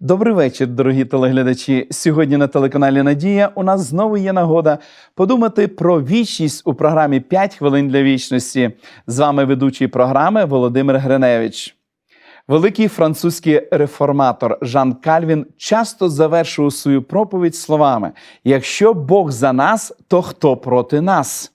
Добрий вечір, дорогі телеглядачі. Сьогодні на телеканалі Надія у нас знову є нагода подумати про вічність у програмі «5 хвилин для вічності. З вами ведучий програми Володимир Гриневич. Великий французький реформатор Жан Кальвін часто завершував свою проповідь словами: Якщо Бог за нас, то хто проти нас?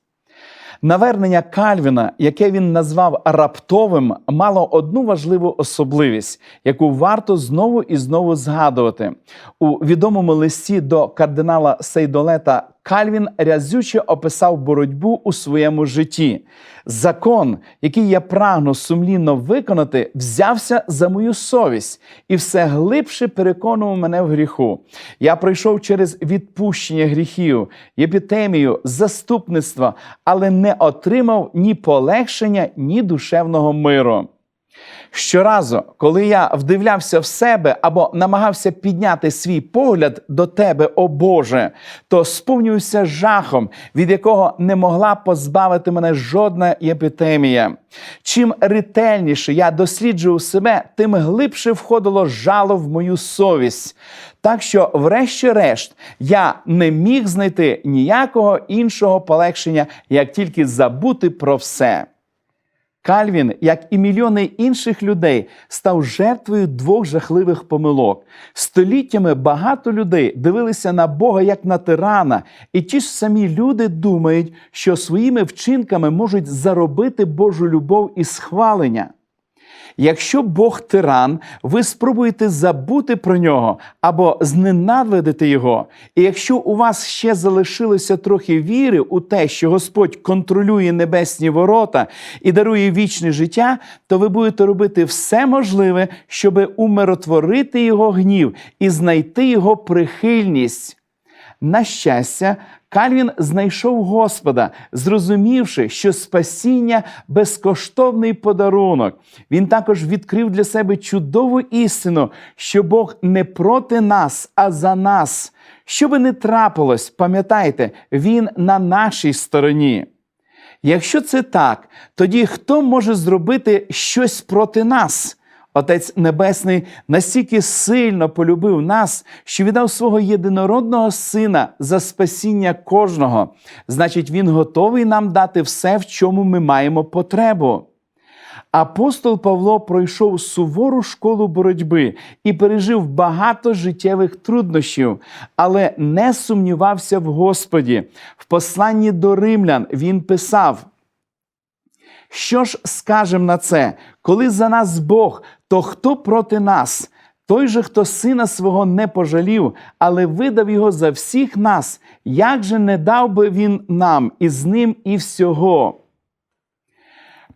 Навернення Кальвіна, яке він назвав раптовим, мало одну важливу особливість, яку варто знову і знову згадувати. У відомому листі до кардинала Сейдолета Кальвін рязюче описав боротьбу у своєму житті. Закон, який я прагну сумлінно виконати, взявся за мою совість і все глибше переконував мене в гріху. Я пройшов через відпущення гріхів, епітемію, заступництво, але не отримав ні полегшення, ні душевного миру. Щоразу, коли я вдивлявся в себе або намагався підняти свій погляд до тебе, о Боже, то сповнювався жахом, від якого не могла позбавити мене жодна епітемія. Чим ретельніше я досліджував себе, тим глибше входило жало в мою совість. Так що, врешті-решт, я не міг знайти ніякого іншого полегшення, як тільки забути про все. Кальвін, як і мільйони інших людей, став жертвою двох жахливих помилок. Століттями багато людей дивилися на Бога як на тирана, і ті ж самі люди думають, що своїми вчинками можуть заробити Божу любов і схвалення. Якщо Бог тиран, ви спробуєте забути про нього або зненавидити його. І якщо у вас ще залишилося трохи віри у те, що Господь контролює небесні ворота і дарує вічне життя, то ви будете робити все можливе, щоб умиротворити його гнів і знайти його прихильність. На щастя, Кальвін знайшов Господа, зрозумівши, що спасіння безкоштовний подарунок. Він також відкрив для себе чудову істину, що Бог не проти нас, а за нас. Що би не трапилось, пам'ятайте, Він на нашій стороні. Якщо це так, тоді хто може зробити щось проти нас? Отець Небесний настільки сильно полюбив нас, що віддав свого єдинородного сина за спасіння кожного. Значить, Він готовий нам дати все, в чому ми маємо потребу. Апостол Павло пройшов сувору школу боротьби і пережив багато життєвих труднощів, але не сумнівався в Господі. В посланні до римлян він писав. Що ж скажем на це? Коли за нас Бог, то хто проти нас? Той же, хто сина свого не пожалів, але видав його за всіх нас, як же не дав би він нам і з ним і всього?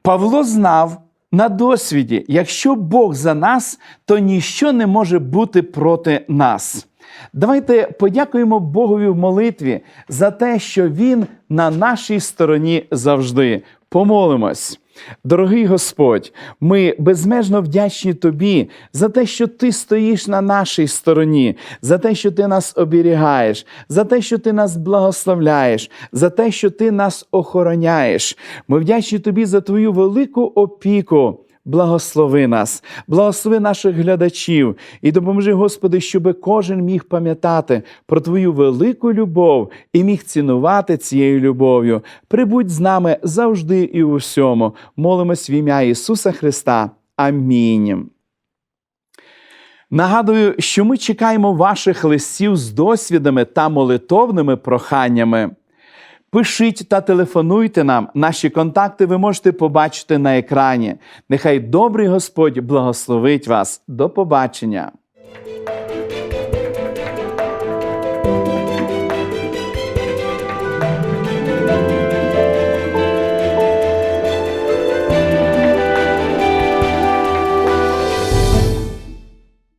Павло знав на досвіді, якщо Бог за нас, то ніщо не може бути проти нас. Давайте подякуємо Богові в молитві за те, що Він на нашій стороні завжди. Помолимось. Дорогий Господь, ми безмежно вдячні Тобі за те, що Ти стоїш на нашій стороні, за те, що Ти нас оберігаєш, за те, що Ти нас благословляєш, за те, що Ти нас охороняєш. Ми вдячні Тобі за Твою велику опіку. Благослови нас, благослови наших глядачів і допоможи, Господи, щоб кожен міг пам'ятати про Твою велику любов і міг цінувати цією любов'ю. Прибудь з нами завжди і у всьому. Молимось в ім'я Ісуса Христа. Амінь. Нагадую, що ми чекаємо ваших листів з досвідами та молитовними проханнями. Пишіть та телефонуйте нам. Наші контакти ви можете побачити на екрані. Нехай добрий Господь благословить вас. До побачення!